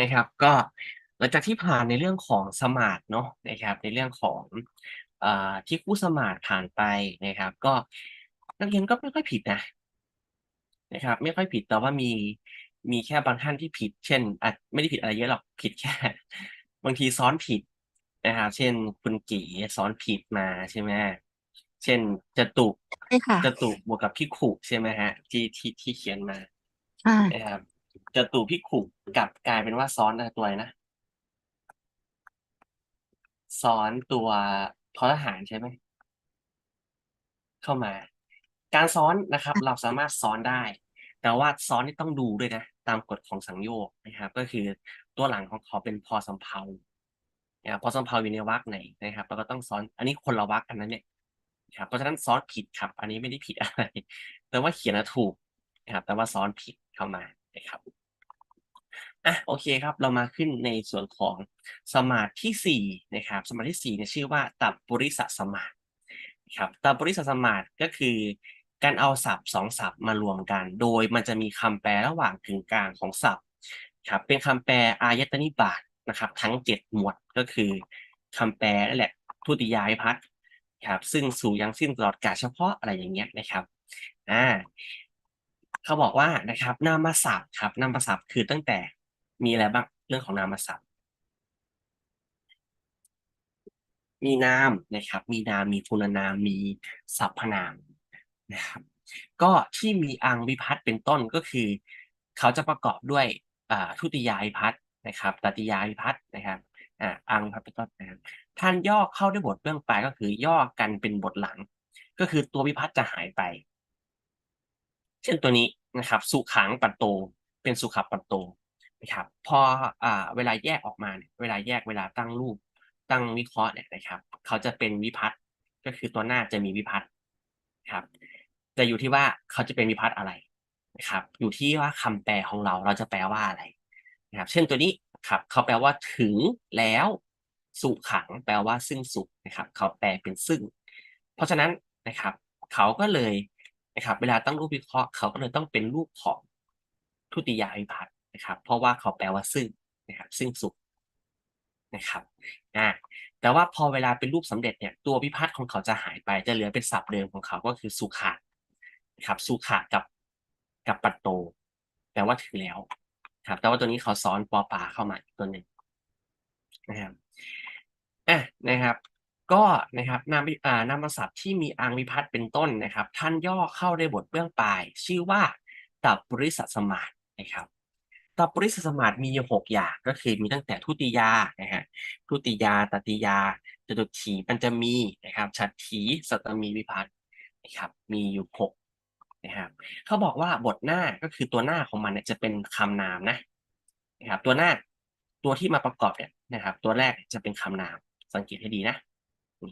นะครับ ก็หลังจากที่ผ่านในเรื่องของสมาร์ทเนาะนะครับ ในเรื่องของอ่าที่คู่สมาร์ทผ่านไปนะครับ ก็นักเรียนก็ไม่ค่อยผิดนะนะครับ ไม่ค่อยผิดแต่ว่ามีมีแค่บางท่านที่ผิด เช่นอาจไม่ได้ผิดอะไรเยอะหรอกผิดแค่ บางทีซ้อนผิดนะครับเช่นคุณกีซ้อนผิดมาใช่ไหมเช่นจตุใช่ค่ะจตุบวกกับพิกขุใช่ไหมฮะที่ที่ที่เขียนมาใช่นะครับ จตุพิขุกลับกลายเป็นว่าซ้อนตัวอะไรนะซ้อนตัวทอทหารใช่ไหมเข้ามา การซ้อนนะครับ เราสามารถซ้อนได้ แต่ว่าซ้อนนี่ต้องดูด้วยนะ ตามกฎของสังโยชน์นะครับ ก็คือตัวหลังของเขาเป็นพอสำเพานะครับพอสำเพาอยู่ในวรรคไหนนะครับเราก็ต้องซ้อน อันนี้คนละวรรคกันนั้นเนี่ยนะครับเพราะฉะนั้นซ้อนผิดครับ อันนี้ไม่ได้ผิดอะไร แต่ว่าเขียนถูกนะครับ แต่ว่าซ้อนผิดเข้ามา นะครับอะโอเคครับ เรามาขึ้นในส่วนของสมาธิที่สี่นะครับ สมาธิที่สี่เนี่ยชื่อว่าตับปุริสสมาธิครับตับปุริสสมาธิก็คือการเอาศัพท์สองศัพท์มารวมกัน โดยมันจะมีคำแปลระหว่างกึ่งกลางของศัพท์ครับเป็นคำแปลอายตนิบาตนะครับ ทั้งเจ็ดหมวดก็คือคำแปลนั่นแหละทุติยาวิพัฒน์ครับซึ่งสู่ยังสิ้นตลอดกาลเฉพาะอะไรอย่างเงี้ยนะครับอ่า เขาบอกว่านะครับ นามศัพท์ครับ นามศัพท์คือตั้งแต่มีอะไรบ้างเรื่องของนามศัพท์ มีนามนะครับ มีนามมีคุณนามมีสรรพนามนะครับ ก็ที่มีอังวิพัฒน์เป็นต้นก็คือ เขาจะประกอบด้วยทุติยาวิพัฒน์นะครับตติยาวิพัฒน์นะครับอังวิพัฒน์เป็นต้นนะครับท่านย่อเข้าด้วยบทเบื้องปลายก็คือย่อกันเป็นบทหลัง ก็คือตัววิพัฒน์จะหายไป เช่นตัวนี้นะครับ สุขังปัตโต เป็นสุขปัตโตนะครับพออ่าเวลาแยกออกมาเนี่ยเวลาแยกเวลาตั้งรูปตั้งวิเคราะห์เนี่ยนะครับ เขาจะเป็นวิพัฒน์ก็คือตัวหน้าจะมีวิพัฒน์ครับจะอยู่ที่ว่าเขาจะเป็นวิพัฒน์อะไรนะครับ อยู่ที่ว่าคำแปลของเราเราจะแปลว่าอะไรนะครับ เช่นตัวนี้ครับ เขาแปลว่าถึงแล้วสุขังแปลว่าซึ่งสุขนะครับ เขาแปลเป็นซึ่ง เพราะฉะนั้นนะครับ เขาก็เลย นะครับ เวลาตั้งรูปวิเคราะห์เขาก็เลยต้องเป็นรูปของทุติยาวิพัฒน์นะครับ เพราะว่าเขาแปลว่าซึ่งนะครับ ซึ่งสุขนะครับอ่าแต่ว่าพอเวลาเป็นรูปสำเร็จเนี่ยตัววิพัฒน์ของเขาจะหายไปจะเหลือเป็นศัพท์เดิมของเขาก็คือสุขะนะครับสุขะกับกับปัตโตแปลว่าถึงแล้วครับแต่ว่าตัวนี้เขาซ้อนปอปาเข้ามาอีกตัวหนึ่งนะครับอะนะครับ ก็นะครับนามอ่านามศัพท์ที่มีอังวิพัฒน์เป็นต้นนะครับ ท่านย่อเข้าในบทเบื้องปลาย ชื่อว่าตับปริสัสมาทนะครับตับปริสสมาธิมีอยู่หกอย่างก็คือมีตั้งแต่ทุติยานะฮะทุติยาตติยาจตุถีปัญจมีนะครับฉัตถีสัตมีวิพัฒน์นะครับ มีอยู่หกนะครับเขาบอกว่าบทหน้าก็คือตัวหน้าของมันเนี่ยจะเป็นคำนามนะนะครับ ตัวหน้าตัวที่มาประกอบเนี่ยนะครับ ตัวแรกจะเป็นคำนามสังเกตให้ดีนะ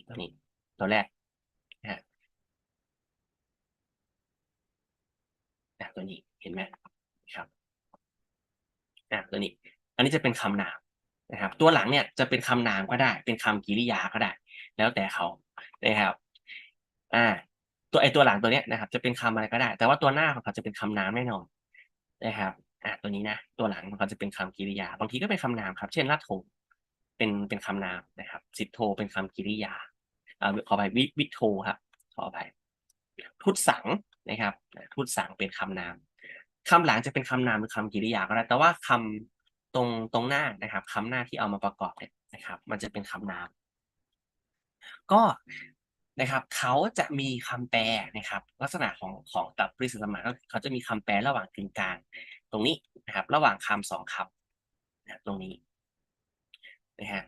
ตัวนี้ ตัวแรกนะฮะตัวนี้เห็นไหมครับอะตัวนี้ อันนี้จะเป็นคำนามนะครับ ตัวหลังเนี่ยจะเป็นคำนามก็ได้ เป็นคำกริยาก็ได้ แล้วแต่เขานะครับ อ่า ตัวไอตัวหลังตัวเนี้ยนะครับ จะเป็นคำอะไรก็ได้ แต่ว่าตัวหน้าของเขาจะเป็นคำนามแน่นอนนะครับ อ่าตัวนี้นะ ตัวหลังของเขาจะเป็นคำกริยา บางทีก็เป็นคำนามครับ เช่นรัตโถ เป็นเป็นคำนามนะครับ สิทโทเป็นคำกริยาอ่าขอไปวิวิโทครับขอไปทุตสังนะครับทุตสังเป็นคำนามคำหลังจะเป็นคำนามหรือคำกริยาก็ได้แต่ว่าคำตรงตรงหน้านะครับคำหน้าที่เอามาประกอบเนี่ยนะครับ มันจะเป็นคำนาม ก็นะครับเขาจะมีคำแปลนะครับ ลักษณะของของตับปริศสมาเขาจะมีคำแปลระหว่างกึ่งกลาง ตรงนี้นะครับ ระหว่างคำสองคำนะตรงนี้ นะฮะ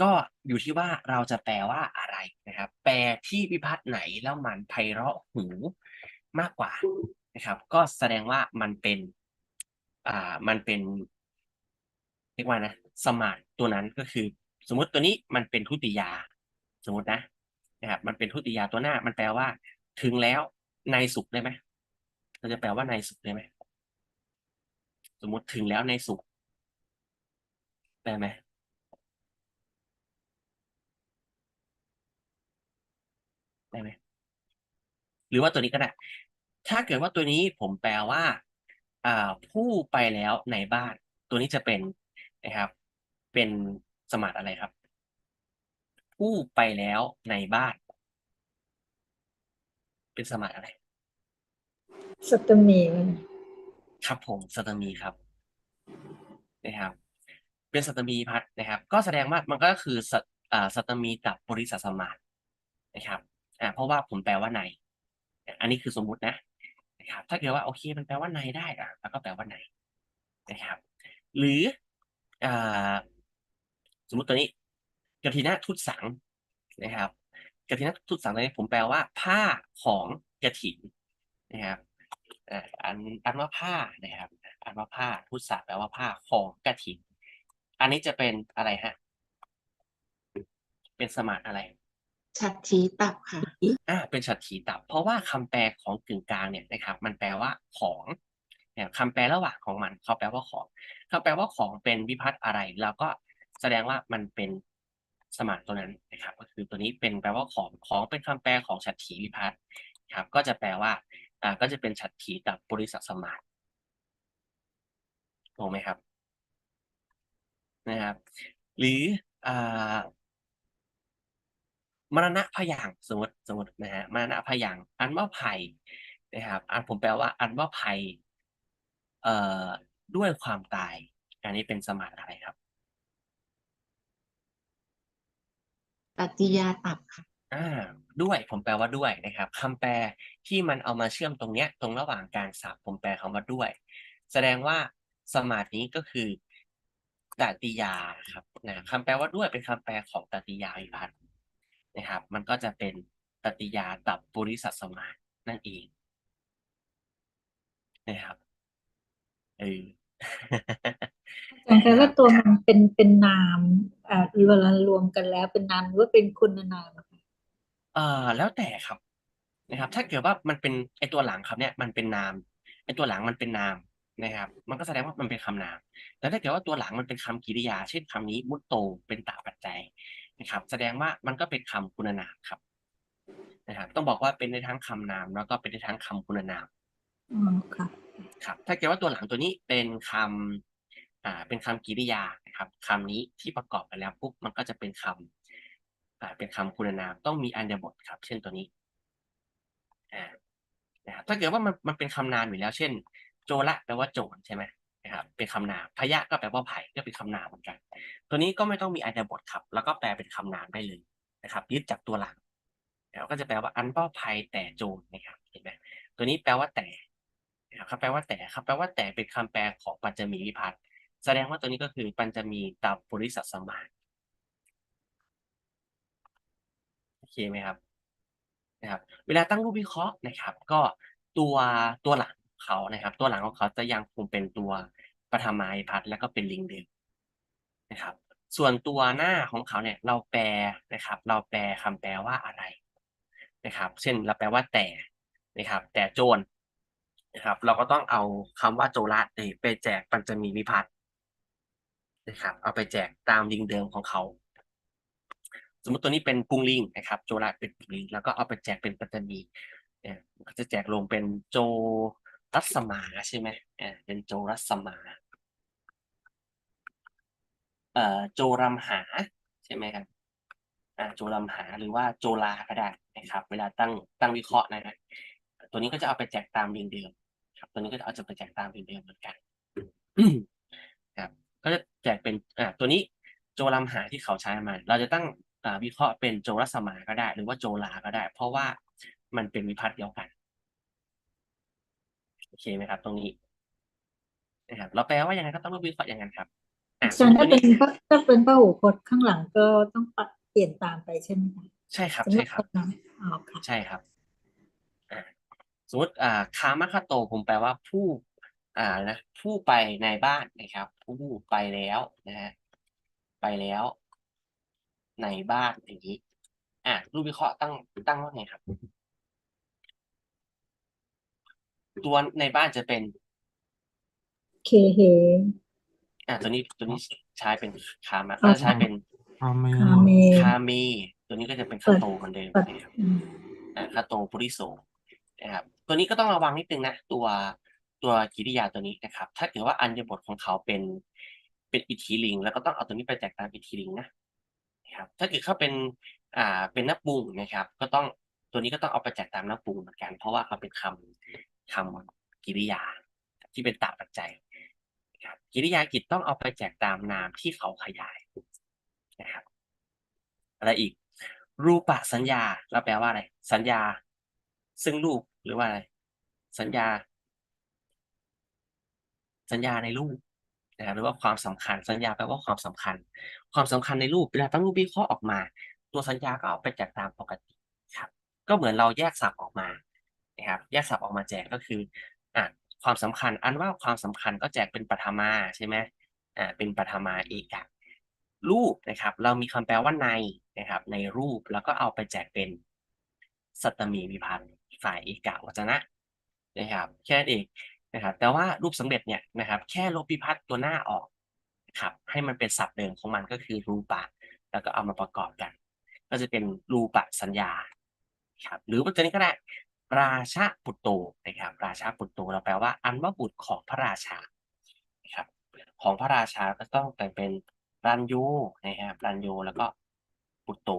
ก็อยู่ที่ว่าเราจะแปลว่าอะไรนะครับ แปลที่วิพัฒน์ไหนแล้วมันไพเราะหูมากกว่านะครับ ก็แสดงว่ามันเป็น อ่ามันเป็นเรียกว่านะสมาร์ทตัวนั้นก็คือ สมมติตัวนี้มันเป็นทุติยา สมมตินะนะครับ มันเป็นทุติยาตัวหน้า มันแปลว่า ถึงแล้วในสุขได้ไหมเราจะแปลว่าในสุขได้ไหมสมมติถึงแล้วในสุขได้ไหม ได้ไหมหรือว่าตัวนี้ก็ได้ ถ้าเกิดว่าตัวนี้ผมแปลว่าอ่าผู้ไปแล้วในบ้าน ตัวนี้จะเป็นนะครับ เป็นสมาร์ทอะไรครับ ผู้ไปแล้วในบ้าน เป็นสมาร์ทอะไรสัตมีครับผมสัตมีครับนะครับเป็นสัตมีพัดนะครับ ก็แสดงว่ามันก็คือสัตอ่าสัตมีกับบริษัทสมาร์ทนะครับ อ่าเพราะว่าผมแปลว่าใน อันนี้คือสมมุตินะนะครับถ้าเกิดว่าโอเคมันแปลว่าในได้อะแล้วก็แปลว่าในนะครับ หรืออ่าสมมติตัวนี้กฐินะทุตสังนะครับกฐินะทุตสังตัวนี้ผมแปลว่า ผ้าของกฐินนะครับอันอันว่าผ้านะครับ อันว่าผ้าทุตสังแปลว่าผ้าของกฐิน อันนี้จะเป็นอะไรฮะเป็นสมาร์ทอะไร ฉัตรทีตับค่ะ อ่าเป็นฉัตรถีตับ เพราะว่าคำแปลของกึ่งกลางเนี่ยนะครับ มันแปลว่าของเนี่ยคำแปลระหว่างของมันเขาแปลว่าของเขาแปลว่าของเป็นวิพัตน์อะไร แล้วก็แสดงว่ามันเป็นสมาร์ตัวนั้นนะครับ ก็คือตัวนี้เป็นแปลว่าของของเป็นคำแปลของฉัตรถีวิพัตน์ครับ ก็จะแปลว่าอ่าก็จะเป็นฉัตรถีตับบริษัทสมาร์ทถูกไหมครับนะครับ หรืออ่า มรณะพยางค์สมมติสมมตินะฮะมรณะพยางค์อันว่าภัยนะครับ อันผมแปลว่า อันว่าภัย เอ่อด้วยความตาย อันนี้เป็นสมาร์ทอะไรครับตัติยาตับค่ะอ่าด้วยผมแปลว่าด้วยนะครับคำแปลที่มันเอามาเชื่อมตรงเนี้ย ตรงระหว่างกลางศัพท์ผมแปลคำว่าด้วย แสดงว่าสมาร์ทนี้ก็คือตติยาครับนะคำแปลว่าด้วยเป็นคำแปลของตติยาวิพัตน์ นะครับ มันก็จะเป็นตติยาตับบริษัทสมาร์ทนั่นเองนะครับเอออาจารย์คะแล้วตัวมันเป็นเป็นนามอ่าเวลารวมกันแล้วเป็นนามหรือว่าเป็นคุณนามอะคะเอ่อแล้วแต่ครับนะครับ ถ้าเกิดว่ามันเป็นไอตัวหลังครับเนี่ยมันเป็นนามไอตัวหลังมันเป็นนามนะครับ มันก็แสดงว่ามันเป็นคำนาม แล้วถ้าเกิดว่าตัวหลังมันเป็นคำกริยา เช่นคำนี้มุตโตเป็นตาปัจจัย นะครับ แสดงว่ามันก็เป็นคำคุณนามครับ นะครับ ต้องบอกว่าเป็นในทั้งคำนาม แล้วก็เป็นในทั้งคำคุณนามอ๋อค่ะครับ ถ้าเกิดว่าตัวหลังตัวนี้เป็นคำอ่าเป็นคำกริยานะครับคำนี้ที่ประกอบกันแล้วปุ๊บมันก็จะเป็นคำอ่าเป็นคำคุณนามต้องมีอันเดบทครับ เช่นตัวนี้อ่านะครับถ้าเกิดว่ามันมันเป็นคำนามอยู่แล้ว เช่น โจละแปลว่าโจรใช่ไหม นะครับเป็นคำนามพยะก็แปลว่าไผ่ก็เป็นคำนามเหมือนกัน ตัวนี้ก็ไม่ต้องมีอันเดบทครับ แล้วก็แปลเป็นคำนามได้เลยนะครับยึดจากตัวหลังแล้วก็จะแปลว่าอันว่าภัยแต่โจรนะครับเห็นไหมตัวนี้แปลว่าแต่นะครับแปลว่าแต่ครับแปลว่าแต่เป็นคำแปลของปัญจมีวิพัตน์แสดงว่าตัวนี้ก็คือปัญจมีตับบริษัทสมานโอเคไหมครับนะครับ เวลาตั้งรูปวิเคราะห์นะครับ ก็ตัวตัวหลัง เขานะครับ ตัวหลังของเขาจะยังคงเป็นตัวปฐมาวิพัตน์แล้วก็เป็นลิงเดิมนะครับ ส่วนตัวหน้าของเขาเนี่ย เราแปลนะครับ เราแปลคำแปลว่าอะไรนะครับ เช่นเราแปลว่าแต่นะครับ แต่โจรนะครับ เราก็ต้องเอาคำว่าโจระเนี่ยไปแจกปัญจมีวิพัตน์นะครับ เอาไปแจกตามลิงเดิมของเขา สมมติตัวนี้เป็นปุงลิงนะครับ โจระเป็นปุงลิง แล้วก็เอาไปแจกเป็นปัตตานีเนี่ยมันก็จะแจกลงเป็นโจ รัสมาใช่ไหมเออเป็นโจรัสมา เอ่อโจรำหาใช่ไหมครับอ่าโจรำหาหรือว่าโจลาก็ได้นะครับ เวลาตั้งตั้งวิเคราะห์นะครับตัวนี้ก็จะเอาไปแจกตามลิงเดิมครับ ตัวนี้ก็จะเอาจะไปแจกตามลิงเดิมเหมือนกันครับ ก็จะแจกเป็นอ่าตัวนี้โจรำหาที่เขาใช้มา เราจะตั้งวิเคราะห์เป็นโจรัสมาก็ได้ หรือว่าโจลาก็ได้ เพราะว่ามันเป็นวิพัตน์เดียวกัน โอเคไหมครับ ตรงนี้นะครับเราแปลว่ายังไงก็ต้องวิเคราะห์อย่างนั้นครับอะอาจารย์สมถ้ามติเป็ตัวนนี้พระถ้าเป็นพระหูพจน์ข้างหลังก็ต้องปรับเปลี่ยนตามไปใช่ไหมคะใช่ครับสำหใช่รับครับคนนั้นอ๋อค่ะใช่ครับอ่าสมมติอ่าคามะคาโตผมแปลว่าผู้อ่านะผู้ไปในบ้านนะครับ ผู้ไปแล้วนะฮะไปแล้ว ในบ้านอย่างนี้อ่ารูปวิเคราะห์ตั้งตั้งว่าไงครับ ตัวในบ้านจะเป็น เคเฮ อ่าตัวนี้ตัวนี้ใช้เป็นคามะอ๋อก็ใช้เป็นอาเมน คาเม คาเมตัวนี้ก็จะเป็นคาโตเหมือนเดิมปัดนะครับอืมอ่าคาโตปุริโสนะครับตัวนี้ก็ต้องระวังนิดนึงนะ ตัวตัวกริยาตัวนี้นะครับ ถ้าเกิดว่าอัญญบทของเขาเป็นเป็นอิทธิลิง แล้วก็ต้องเอาตัวนี้ไปแจกตามอิทธิลิงนะนะครับ ถ้าเกิดเขาเป็นอ่าเป็นนักปรุงนะครับ ก็ต้องตัวนี้ก็ต้องเอาไปแจกตามนักปรุงเหมือนกัน เพราะว่าเขาเป็นคำ คำกิริยาที่เป็นตาปัจจัยครับกิริยากิจต้องเอาไปแจกตามนามที่เขาขยายนะครับอะไรอีก รูปะสัญญาแล้วแปลว่าอะไร สัญญา ซึ่งรูปหรือว่าอะไร สัญญา สัญญาในรูปนะครับหรือว่าความสำคัญ สัญญาแปลว่าความสำคัญ ความสำคัญในรูปเวลาตั้งรูปวิเคราะห์ออกมา ตัวสัญญาก็เอาไปแจกตามปกติครับ ก็เหมือนเราแยกศัพท์ออกมา นะครับแยกศัพท์ออกมาแจกก็คืออะความสำคัญอันว่าความสำคัญก็แจกเป็นปฐมาใช่ไหมอ่าเป็นปฐมาเอกะรูปนะครับ เรามีคำแปลว่าในนะครับ ในรูปแล้วก็เอาไปแจกเป็นสัตมีวิพันธ์ฝ่ายเอกะวจนะนะครับ แค่นั้นเองนะครับ แต่ว่ารูปสำเร็จเนี่ยนะครับ แค่ลบวิพัฒน์ตัวหน้าออกนะครับให้มันเป็นศัพท์เดิมของมันก็คือรูปะ แล้วก็เอามาประกอบกัน ก็จะเป็นรูปะสัญญาครับหรือว่าตัวนี้ก็ได้ ราชาปุตโตนะครับ ราชาปุตโตเราแปลว่า อันว่าบุตรของพระราชานะครับ ของพระราชาก็ต้องแต่งเป็นรันโยนะครับรันโยแล้วก็ปุตโต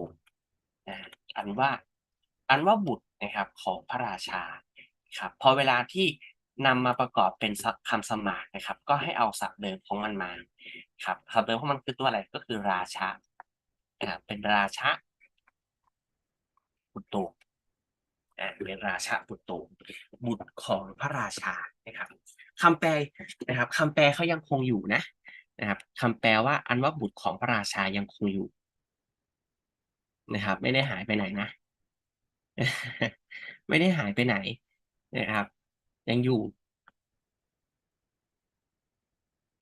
นะอันว่า อันว่าบุตรนะครับของพระราชาครับพอเวลาที่นำมาประกอบเป็นคำสมานนะครับ ก็ให้เอาศัพท์เดิมของมันมาครับศัพท์เดิมของมันคือตัวอะไรก็คือราชานะครับเป็นราชาปุตโต เป็นราชาปุตโตบุตรของพระราชานะครับคำแปลนะครับคำแปลเขายังคงอยู่นะนะครับคำแปลว่าอันว่าบุตรของพระราชายังคงอยู่นะครับ ไม่ได้หายไปไหนนะ ไม่ได้หายไปไหนนะครับ ยังอยู่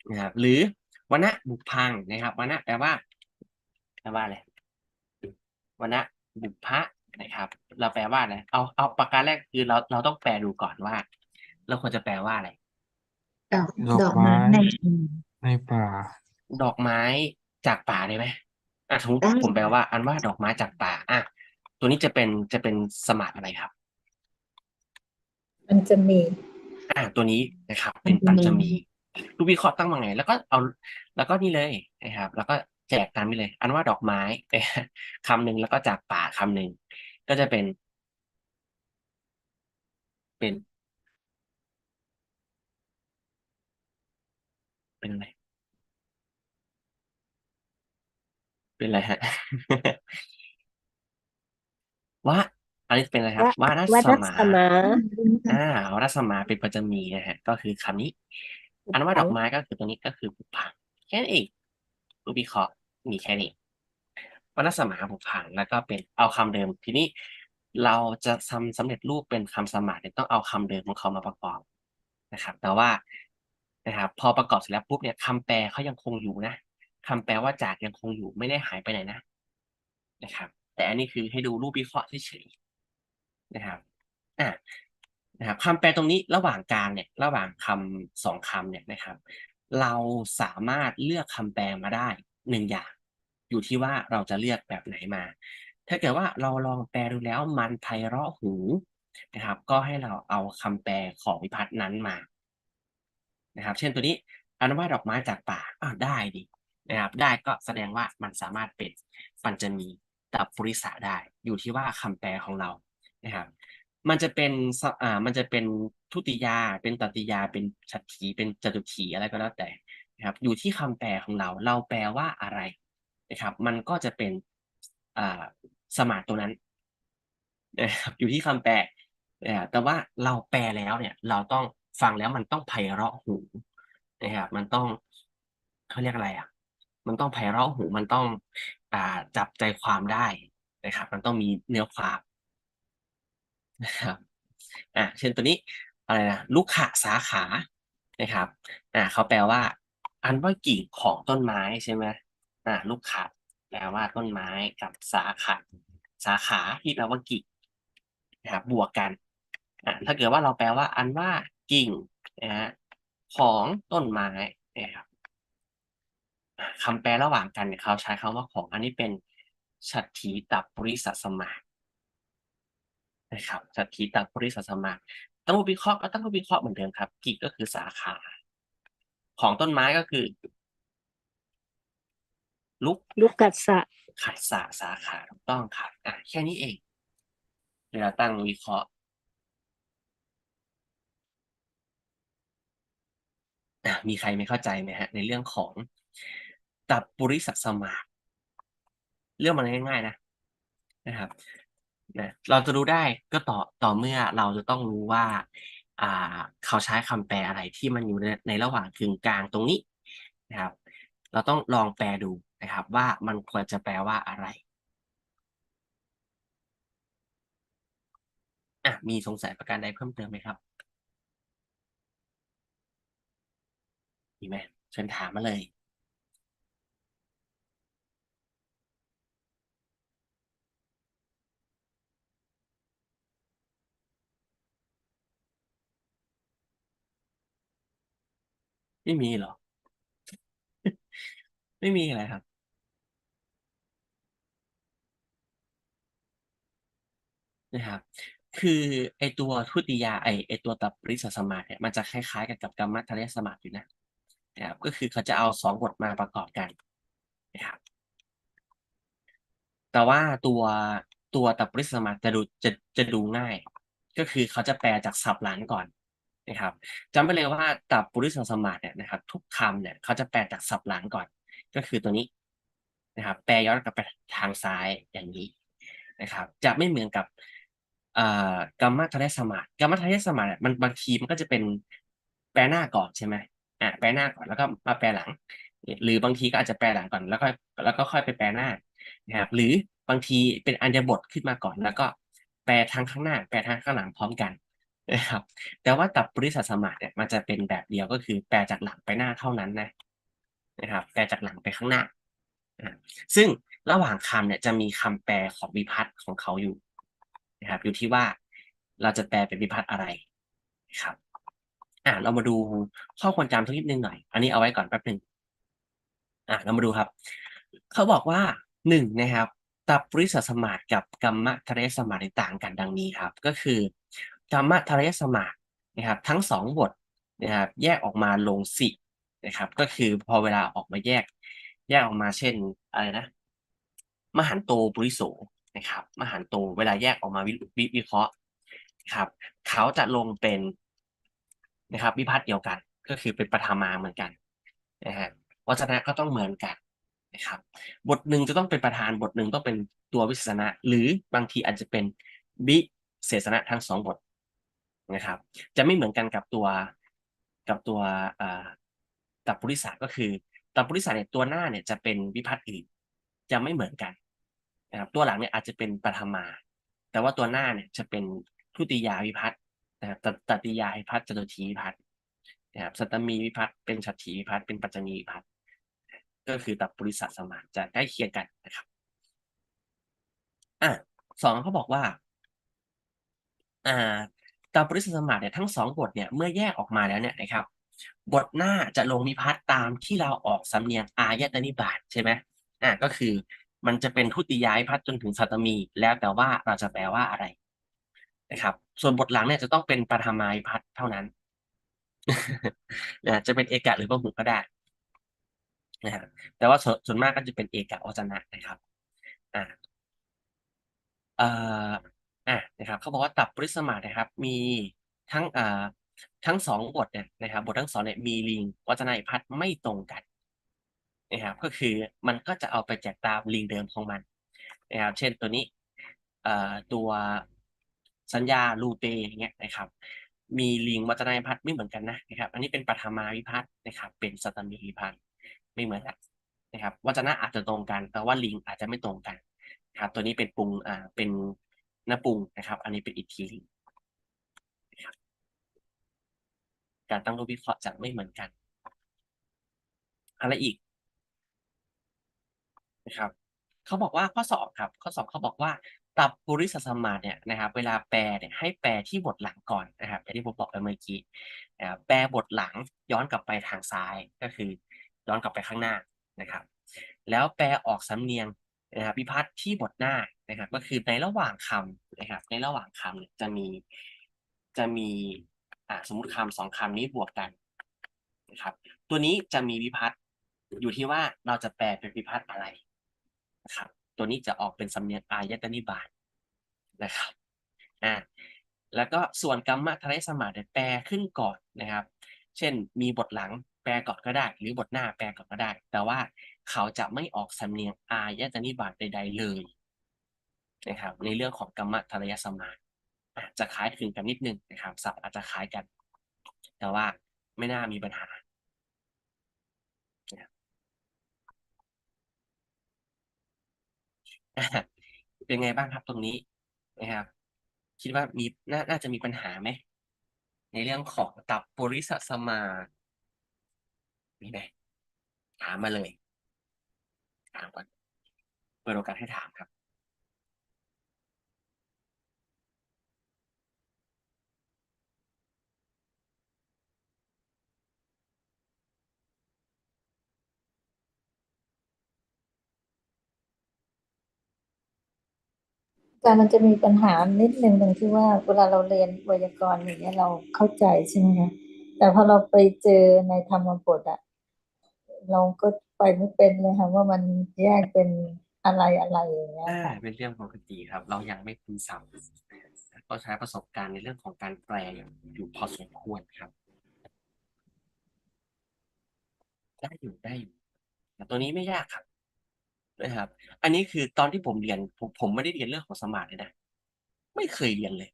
นะครับหรือวณะบุพพังนะครับวณะแปลว่าแปลว่าอะไรวณะบุพะ นะครับ เราแปลว่าอะไรเอาเอาประการแรกคือเราเราต้องแปลดูก่อนว่า เราควรจะแปลว่าอะไร ดอกดอกดอกไม้ไม้ในในป่า ดอกไม้จากป่าได้ไหมอะสมมติได้ผมแปลว่า อันว่าดอกไม้จากป่าอะตัวนี้จะเป็นจะเป็นสมาร์ทอะไรครับ มันจะมี อ่า ตัวนี้นะครับ เป็นปัญจมีรูปวิเคราะห์ตั้งมาไง แล้วก็เอา แล้วก็นี่เลยนะครับ แล้วก็แจกตามนี้เลย อันว่าดอกไม้คำหนึ่งแล้วก็จากป่าคำหนึ่ง ก็จะเป็น เป็น เป็นอะไร เป็นอะไรฮะว่าอันนี้เป็นอะไรครับว่านัสวัดสรัมาสมาอ่ารัสมาเป็นปัจจมีนะฮะ ก็คือคำนี้ อันว่าดอกไม้ก็คือตัวนี้ก็คือบุพพังแค่นั้นเองรูปวิเคราะห์มีแค่นี้ วรรณสมาบุพพังแล้วก็เป็นเอาคำเดิม ทีนี้เราจะทำสำเร็จรูปเป็นคำสมาเนี่ยต้องเอาคำเดิมของเขามาประกอบนะครับ แต่ว่านะครับ พอประกอบเสร็จแล้วปุ๊บเนี่ยคำแปลเขายังคงอยู่นะคำแปลว่าจากยังคงอยู่ไม่ได้หายไปไหนนะนะครับ แต่อันนี้คือให้ดูรูปวิเคราะห์เฉยๆนะครับอ่านะครับคำแปลตรงนี้ระหว่างกลางเนี่ย ระหว่างคำสองคำเนี่ยนะครับ เราสามารถเลือกคำแปลมาได้หนึ่งอย่าง อยู่ที่ว่าเราจะเลือกแบบไหนมา ถ้าเกิดว่าเราลองแปลดูแล้วมันไพเราะหูนะครับ ก็ให้เราเอาคำแปลของวิพัฒน์นั้นมา นะครับ เช่นตัวนี้อันว่าดอกไม้จากป่าอ้าวได้ดินะครับ ได้ก็แสดงว่ามันสามารถเป็นปัญจมีตับปุริสะได้ อยู่ที่ว่าคำแปลของเรานะครับ มันจะเป็นอ่ามันจะเป็นทุติยา เป็นตติยา เป็นฉัตรถีเป็นจตุถีอะไรก็แล้วแต่นะครับ อยู่ที่คำแปลของเรา เราแปลว่าอะไร นะครับ มันก็จะเป็นสมาร์ทตัวนั้นนะครับอยู่ที่คำแปลนะแต่ว่าเราแปลแล้วเนี่ย เราต้องฟังแล้วมันต้องไพเราะหูนะครับมันต้องเขาเรียกอะไรอะ มันต้องไพเราะหูมันต้องอ่าจับใจความได้นะครับ มันต้องมีเนื้อความนะครับอ่าเช่นตัวนี้อะไรนะลูกขะสาขานะครับอ่าเขาแปลว่า อันว่ากิ่งของต้นไม้ใช่ไหม อ่าลูกขะแปลว่าต้นไม้กับสาขา สาขาที่แปลว่ากิ่งนะครับบวกกันอ่าถ้าเกิดว่าเราแปลว่าอันว่ากิ่งนะฮะของต้นไม้นะครับอ่าคำแปลระหว่างกันเนี่ยเขาใช้คำว่าของอันนี้เป็นฉัตรถีตับปริสัสสมานะครับสัตถีตับปริสัสสมาตั้งรูปวิเคราะห์ก็ตั้งรูปวิเคราะห์เหมือนเดิมครับกิก็คือสาขา ของต้นไม้ก็คือ ลุกลูกกัดสะขัดสาสาขาถูกต้องครับอะแค่นี้เองเวลาตั้งวิเคราะห์อะมีใครไม่เข้าใจไหมฮะ ในเรื่องของตับปุริสัสมาทเรื่องมันง่าย ๆ นะนะครับนะเราจะรู้ได้ก็ต่อต่อเมื่อเราจะต้องรู้ว่า อ่า เขาใช้คำแปลอะไรที่มันอยู่ในในระหว่างกึ่งกลางตรงนี้นะครับ เราต้องลองแปลดู นะครับ ว่ามันควรจะแปลว่าอะไรอะมีสงสัยประการใดเพิ่มเติมไหมครับมีไหมเชิญถามมาเลย ไม่มีเหรอ ไม่มีอะไรครับ นะครับ คือไอตัวทุติยาไอไอตัวตับปริสสมาธิเนี่ยมันจะคล้ายๆกันกับกัมมัทะเลสมาธิอยู่นะนะครับก็คือเขาจะเอาสองบทมาประกอบกันนะครับแต่ว่าตัวตัวตับปริสสมาธิจะดูจะจะดูง่าย ก็คือเขาจะแปลจากศัพท์หลังก่อนนะครับจำไปเลยว่าตับปริสสมาธิเนี่ยนะครับ ทุกคำเนี่ยเขาจะแปลจากศัพท์หลังก่อน ก็คือตัวนี้นะครับ แปลย้อนกลับไปทางซ้ายอย่างนี้นะครับ จะไม่เหมือนกับ กัมมัทะเลสมาธิกัมมัทะเลสมาธิเนี่ยมันบางทีมันก็จะเป็นแปลหน้าก่อนใช่ไหมอ่าแปลหน้าก่อนแล้วก็มาแปลหลัง หรือบางทีก็อาจจะแปลหลังก่อนแล้วก็แล้วก็ค่อยไปแปลหน้านะครับหรือบางทีเป็นอัญญบทขึ้นมาก่อน แล้วก็แปลทางข้างหน้า แปลทางข้างหลังพร้อมกันนะครับแต่ว่าตับปริสัสสมาธิเนี่ยมันจะเป็นแบบเดียวก็คือแปลจากหลังไปหน้าเท่านั้นนะนะครับแปลจากหลังไปข้างหน้าอ่าซึ่งระหว่างคำเนี่ยจะมีคำแปลของวิพัตน์ของเขาอยู่ นะครับอยู่ที่ว่าเราจะแปลเป็นวิพัตน์อะไรครับอ่าเรามาดูข้อควรจำสักนิดนึงหน่อย อันนี้เอาไว้ก่อนแป๊บหนึ่งอ่าเรามาดูครับ เขาบอกว่าหนึ่งนะครับตับปริสสมาธิกับกัมมะทะเลสมาธิต่างกันดังนี้ครับ ก็คือกัมมะทะเลสมาธินะครับ ทั้งสองบทนะครับ แยกออกมาลงสินะครับ ก็คือพอเวลาออกมาแยก แยกออกมาเช่นอะไรนะ มหันโตปุริโส นะครับมหันโตเวลาแยกออกมาวิวิวิเคราะห์ครับ เขาจะลงเป็นนะครับวิพัฒน์เดียวกัน ก็คือเป็นปฐมาเหมือนกันนะฮะวจนะก็ต้องเหมือนกันนะครับ บทหนึ่งจะต้องเป็นประธานบทหนึ่งต้องเป็นตัววิเศษณะ หรือบางทีอาจจะเป็นบิเศษณะทั้งสองบทนะครับ จะไม่เหมือนกันกับตัวกับตัวตับปุริสาก็คือตับปุริสาเนี่ยตัวหน้าเนี่ยจะเป็นวิพัฒน์อื่นจะไม่เหมือนกัน นะครับตัวหลังเนี่ยอาจจะเป็นปฐมา แต่ว่าตัวหน้าเนี่ยจะเป็นทุติยาวิพัฒน์นะครับตตติยาวิพัฒน์จตุทีวิพัฒน์นะครับสัตตมีวิพัฒน์เป็นฉัตถีวิพัฒน์เป็นปัจจณีวิพัฒน์ก็คือตับปุริสสมาธิจะใกล้เคียงกันนะครับอะสองเขาบอกว่า อ่าตับปริสสมาเนี่ยทั้งสองบทเนี่ยเมื่อแยกออกมาแล้วเนี่ยนะครับ บทหน้าจะลงนิพัฒน์ตามที่เราออกสำเนียงอายตนิบาตใช่ไหมอ่าก็คือ มันจะเป็นทุติยาวิพัฒน์จนถึงสัตมี แล้วแต่ว่าเราจะแปลว่าอะไรนะครับ ส่วนบทหลังเนี่ยจะต้องเป็นปฐมาวิพัฒน์เท่านั้นนะจะเป็นเอกะหรือพหุก็ได้นะฮะแต่ว่าส่วนส่วนมากก็จะเป็นเอกะวจนะนะครับอ่าเอ่ออะนะครับเขาบอกว่าตับปริสมานะครับ มีทั้งอ่าทั้งสองบทเนี่ยนะครับบททั้งสองเนี่ยมีลิงวจนะพัฒน์ไม่ตรงกัน นะครับก็คือมันก็จะเอาไปแจกตามลิงเดิมของมันนะครับเช่นตัวนี้ตัวสัญญาลูเปอย่างเงี้ยนะครับ มีลิงวัจนวิพัฒน์ไม่เหมือนกันนะนะครับ อันนี้เป็นปฐมาวิพัฒน์นะครับ เป็นสตมีวิพัฒน์ไม่เหมือนกันนะครับวัจนะอาจจะตรงกัน แต่ว่าลิงอาจจะไม่ตรงกันนะครับตัวนี้เป็นปรุงอ่าเป็นนปรุงนะครับ อันนี้เป็นอิทธิลิงการตั้งรูปวิเคราะห์จะไม่เหมือนกัน อะไรอีก นะครับเขาบอกว่าข้อสอบครับ ข้อสอบเขาบอกว่าตับปุริสสมาเนี่ยนะครับ เวลาแปลเนี่ยให้แปลที่บทหลังก่อนนะครับอย่างที่ผมบอกไปเมื่อกี้นะครับแปลบทหลังย้อนกลับไปทางซ้ายก็คือ ย้อนกลับไปข้างหน้านะครับ แล้วแปลออกสำเนียงนะครับพิพัฒน์ที่บทหน้านะครับ ก็คือในระหว่างคำนะครับ ในระหว่างคำเนี่ยจะมีจะมีอ่าสมมติคำสองคำนี้บวกกันนะครับ ตัวนี้จะมีวิพัฒน์อยู่ที่ว่าเราจะแปลเป็นวิพัฒน์อะไร นะครับ ตัวนี้จะออกเป็นสำเนียงอายตนิบาตนะครับอ่าแล้วก็ส่วนกรรมะทะเลสมาธิแปลขึ้นก่อนนะครับ เช่นมีบทหลังแปลก่อนก็ได้ หรือบทหน้าแปลก่อนก็ได้ แต่ว่าเขาจะไม่ออกสำเนียงอายตนิบาตใด ๆ เลยนะครับ ในเรื่องของกรรมะทะเลสมาธิจะคล้ายคลึงกันนิดนึงนะครับศัพท์อาจจะคล้ายกัน แต่ว่าไม่น่ามีปัญหา อา เป็นไงบ้างครับตรงนี้นะครับ คิดว่ามี น่า น่าจะมีปัญหาไหม ในเรื่องของตับปุริสสมา มีไหม ถามมาเลย ถามก่อน เปิดโอกาสให้ถามครับ แต่มันจะมีปัญหานิดนึงตรงที่ว่าเวลาเราเรียนไวยากรณ์อย่างเงี้ยเราเข้าใจใช่ไหมคะแต่พอเราไปเจอในธรรมบทอะเราก็ไปไม่เป็นเลยค่ะว่ามันแยกเป็นอะไรอะไรอย่างเงี้ยอ่าค่ะเป็นเรื่องปกติครับ เรายังไม่คุ้นศัพท์ก็ใช้ประสบการณ์ในเรื่องของการแปลอยู่พอสมควรครับ ได้อยู่ได้อยู่แต่ตัวนี้ไม่ยากครับ นะครับ อันนี้คือตอนที่ผมเรียนผมผมไม่ได้เรียนเรื่องของสมาธิเลยนะไม่เคยเรียนเลย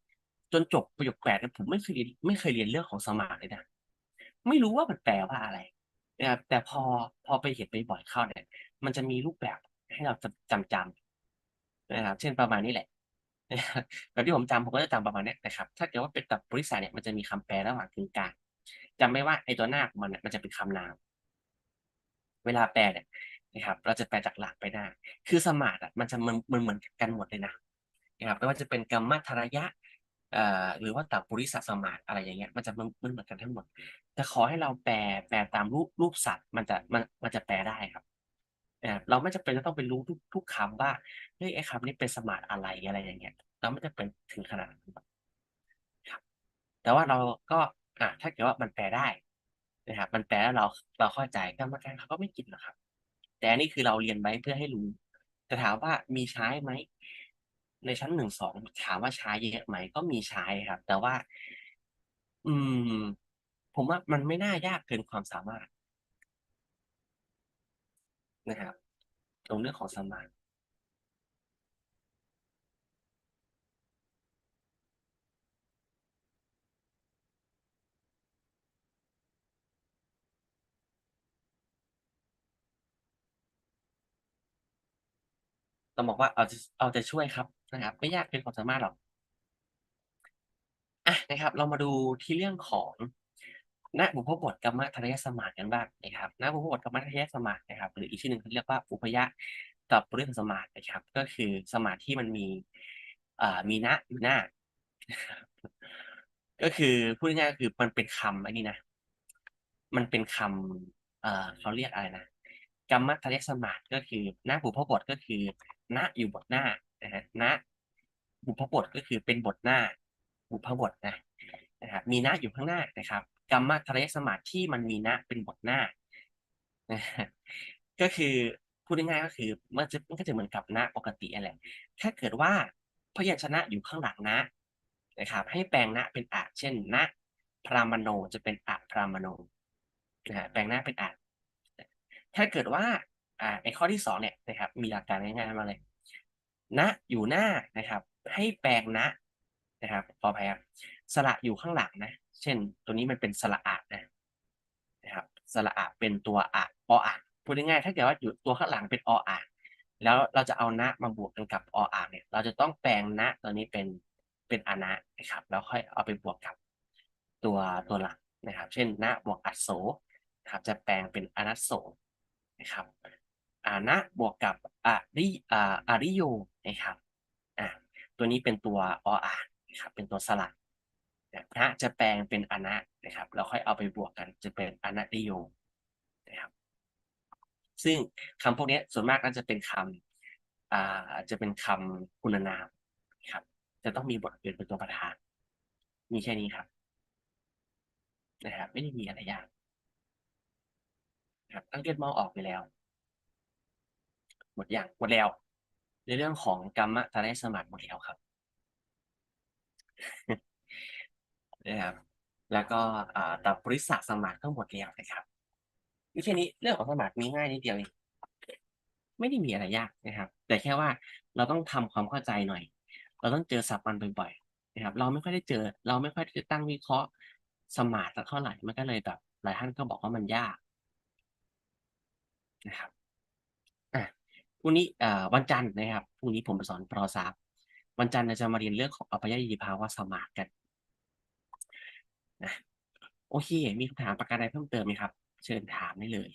จนจบประโยคแปดเนี่ยผมไม่เคยเรียนไม่เคยเรียนเรื่องของสมาธิเลยนะไม่รู้ว่ามันแปลว่าอะไรนะครับแต่พอพอไปเห็นไปบ่อยเข้าเนี่ยมันจะมีรูปแบบให้เราจำจำนะครับ เช่นประมาณนี้แหละนะครับแบบที่ผมจำผมก็จะจำประมาณนี้นะครับ ถ้าเกิดว่าเป็นตับบริษัทเนี่ยมันจะมีคำแปลระหว่างกึ่งกลางจำไม่ว่าไอ้ตัวหน้าของมันเนี่ยมันจะเป็นคำนาม เวลาแปลเนี่ย นะครับ เราจะแปลจากหลังไปหน้า คือสมาธิอะมันจะมันมันเหมือนกันหมดเลยนะนะครับไม่ว่าจะเป็นกรรมธรยะหรือว่าตับปุริสสมาธิอะไรอย่างเงี้ยมันจะมันเหมือนกันทั้งหมด แต่ขอให้เราแปลแปลตามรูปรูปสัตว์มันจะมันมันจะแปลได้ครับเราไม่จำเป็นจะต้องไปรู้ทุกทุกคำว่าเฮ้ยไอ้คำนี้เป็นสมาธิอะไรอะไรอย่างเงี้ยเราไม่จำเป็นถึงขนาดนั้นครับ แต่ว่าเราก็อะถ้าเกิดว่ามันแปลได้นะครับมันแปลแล้วเราเราเข้าใจกรรมการเขาก็ไม่กินหรอกครับ แต่อันนี้คือเราเรียนไว้เพื่อให้รู้แต่ถามว่ามีใช้ไหม ในชั้นหนึ่งสองถามว่าใช้เยอะไหมก็มีใช้ครับ แต่ว่า อืม ผมว่ามันไม่น่ายากเกินความสามารถนะครับตรงเรื่องของสมาธิ ต้องบอกว่าเอาเอาใจช่วยครับนะครับ ไม่ยากเกินความสามารถหรอกอะนะครับ เรามาดูที่เรื่องของณบุพบทกรรมทรยสมาธิกันบ้างนะครับณบุพบทกรรมทรยสมาธินะครับ หรืออีกชื่อหนึ่งเขาเรียกว่าอุปยะกับปริสสมาธินะครับ ก็คือสมาธิที่มันมีอ่ามีณอยู่หน้า ก็คือพูดง่ายๆคือมันเป็นคำอันนี้นะ มันเป็นคำเอ่อเขาเรียกอะไรนะกรรมทรยสมาธิก็คือณบุพบทก็คือ ณอยู่บทหน้านะฮะณบุพบทก็คือเป็นบทหน้า บุพบทนะนะครับมีณอยู่ข้างหน้านะครับกรรมทรยสมาธิที่มันมีณเป็นบทหน้า ก็คือพูดง่ายๆก็คือมันจะมันก็จะเหมือนกับณปกตินั่นแหละถ้าเกิดว่าพยัญชนะอยู่ข้างหลังนะนะครับ ให้แปลงนะเป็นอะเช่นนะพรามโนจะเป็นอะพรามโนนะฮะแปลงหน้าเป็นอะถ้าเกิดว่า อ่าไอ้ข้อที่สองเนี่ยนะครับมีหลักการง่ายๆมาเลยนะอยู่หน้านะครับ ให้แปลงนะนะครับขออภัยครับสระอยู่ข้างหลังนะ เช่น ตัวนี้มันเป็นสระอะนะนะครับสระอะเป็นตัวอะปออะพูดง่ายๆถ้าเกิดว่าอยู่ตัวข้างหลังเป็นออะแล้วเราจะเอานะมาบวกกันกับออ่างเนี่ย เราจะต้องแปลงนะตัวนี้เป็นเป็นอนะนะครับแล้วค่อยเอาไปบวกกับตัวตัวหลักนะครับ เช่นนะบวกอัสโสนะครับจะแปลงเป็นอนัสโสนะครับ อานะบวกกับอาริอาอาริโยนะครับอ่าตัวนี้เป็นตัวออ่างนะครับเป็นตัวสลักนะจะแปลงเป็นอานะนะครับแล้วค่อยเอาไปบวกกันจะเป็นอนัตริโยนะครับซึ่งคำพวกนี้ส่วนมากก็จะเป็นคำอ่าจะเป็นคำคุณนามครับ จะต้องมีบทเรียนเป็นตัวประธาน มีแค่นี้ครับนะครับไม่ได้มีอะไรยากครับนักเรียนมองออกไปแล้ว หมดอย่างหมดแล้ว ในเรื่องของกรรมะตะได้สมัครหมดแล้วครับนะครับ แล้วก็ตับปริศาสมัครก็หมดแล้วนะครับมีแค่นี้เรื่องของสมัครมีง่ายนิดเดียวเองไม่ได้มีอะไรยากนะครับ แต่แค่ว่าเราต้องทำความเข้าใจหน่อย เราต้องเจอศัพท์มันบ่อยๆนะครับ เราไม่ค่อยได้เจอ เราไม่ค่อยได้ตั้งวิเคราะห์สมาร์ทเท่าไหร่มันก็เลยแบบหลายท่านก็บอกว่ามันยากนะครับ รุ่งนี้วันจันทร์นะครับพรุ่งนี้ผมสอนปรสามวันจันทร์เราจะมาเรียนเรื่องของอัยยิภาวะสมาร์กันนะโอเค มีคำถามประการใดเพิ่มเติมไหมครับ เชิญถามได้เลย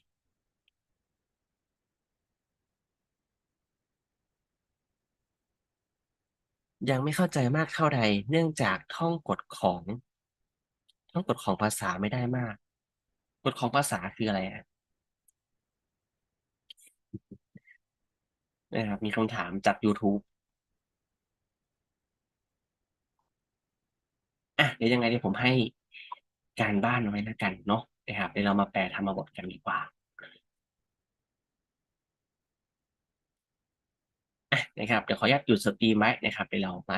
ยังไม่เข้าใจมากเท่าใด เนื่องจากท่องกฎของ ท่องกฎของภาษาไม่ได้มาก กฎของภาษาคืออะไรอะ นะครับ มีคำถามจาก YouTube อะเดี๋ยวยังไงเดี๋ยวผมให้การบ้านไว้แล้วกันเนาะนะครับเดี๋ยวเรามาแปลธรรมบทกันดีกว่าอะนะครับเดี๋ยวขออนุญาตหยุดสตรีมไว้นะครับเดี๋ยวเรามา